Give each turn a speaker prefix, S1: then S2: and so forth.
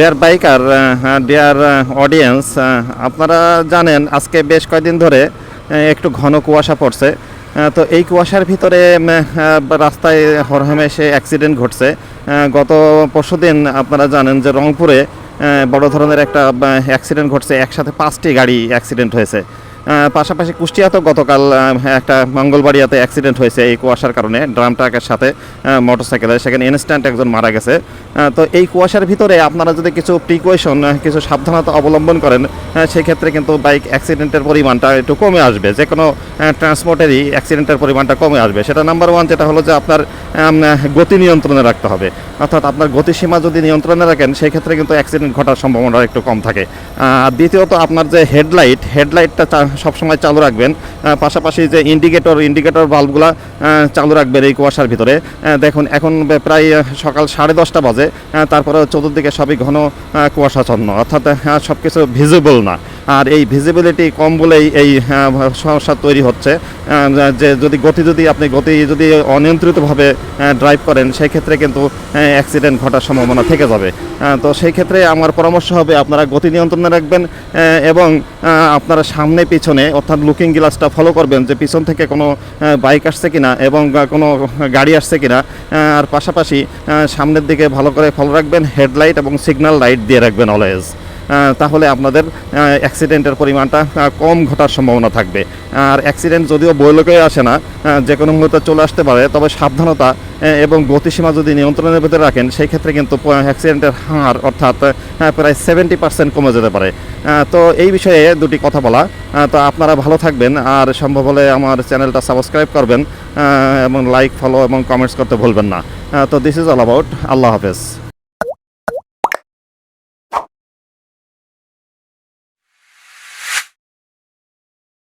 S1: Deer biker deer audience আপনারা জানেন আজকে বেশ কয়েকদিন ধরে একটু ঘন কুয়াশা পড়ছে। তো এই কুয়াশার ভিতরে আহ, রাস্তায় হরহেমেশে অ্যাক্সিডেন্ট ঘটছে। গত পরশুদিন আপনারা জানেন যে রংপুরে বড় ধরনের একটা অ্যাক্সিডেন্ট ঘটছে। একসাথে পাঁচটি গাড়ি অ্যাক্সিডেন্ট হয়েছে। পাশাপাশি কুষ্টিয়াতে গতকাল একটা মঙ্গলবাড়িয়াতে অ্যাক্সিডেন্ট হয়েছে এই কুয়াশার কারণে। ড্রাম ট্রাকের সাথে মোটরসাইকেলে সেখানে ইনস্ট্যান্ট একজন মারা গেছে। তো এই কুয়াশার ভিতরে আপনারা যদি কিছু প্রিকশন কিছু সাবধানতা অবলম্বন করেন সেক্ষেত্রে কিন্তু বাইক অ্যাক্সিডেন্টের পরিমাণটা একটু কমে আসবে। যে কোনো ট্রান্সপোর্টেরই অ্যাক্সিডেন্টের পরিমাণটা কমে আসবে। সেটা নাম্বার ওয়ান যেটা হলো যে আপনার গতি নিয়ন্ত্রণে রাখতে হবে। অর্থাৎ আপনার গতিসীমা যদি নিয়ন্ত্রণে রাখেন, সেক্ষেত্রে কিন্তু অ্যাক্সিডেন্ট ঘটার সম্ভাবনা একটু কম থাকে। আর দ্বিতীয়ত আপনার যে হেডলাইট হেডলাইটটা সবসময় চালু রাখবেন। পাশাপাশি যে ইন্ডিকেটর ইন্ডিকেটর বাল্বগুলো চালু রাখবেন এই কুয়াশার ভিতরে। দেখুন, এখন প্রায় সকাল সাড়ে দশটা বাজে। তারপরে চতুর্দিকে সবই ঘন কুয়াশাচ্ছন্ন। অর্থাৎ সব কিছু ভিজিবল না। আর এই ভিজিবিলিটি কম বলেই এই সমস্যা তৈরি হচ্ছে। যে যদি গতি যদি আপনি গতি যদি অনিয়ন্ত্রিতভাবে ড্রাইভ করেন সেই ক্ষেত্রে কিন্তু অ্যাক্সিডেন্ট ঘটার সম্ভাবনা থেকে যাবে। তো সেই ক্ষেত্রে আমার পরামর্শ হবে আপনারা গতি নিয়ন্ত্রণে রাখবেন এবং আপনারা সামনে পিছনে, অর্থাৎ লুকিং গ্লাসটা ফলো করবেন যে পিছন থেকে কোনো বাইক আসছে কিনা এবং কোনো গাড়ি আসছে কিনা। আর পাশাপাশি সামনের দিকে ভালো করে ফলো রাখবেন হেডলাইট এবং সিগন্যাল লাইট দিয়ে রাখবেন অলওয়েজ তাহলে আপনাদের অ্যাক্সিডেন্টের পরিমাণটা কম ঘটার সম্ভাবনা থাকবে। আর অ্যাক্সিডেন্ট যদিও বৈলকে আসে না যে কোনো মুহূর্তে চলে আসতে পারে, তবে সাবধানতা এবং গতিসীমা যদি নিয়ন্ত্রণের ভিতরে রাখেন, সেই ক্ষেত্রে কিন্তু অ্যাক্সিডেন্টের হার, অর্থাৎ প্রায় সেভেন্টি পার্সেন্ট কমে যেতে পারে। তো এই বিষয়ে দুটি কথা বলা। তো আপনারা ভালো থাকবেন, আর সম্ভব হলে আমার চ্যানেলটা সাবস্ক্রাইব করবেন এবং লাইক, ফলো এবং কমেন্টস করতে ভুলবেন না। তো দিস ইজ অল অ্যাবাউট আল্লাহ হাফেজ।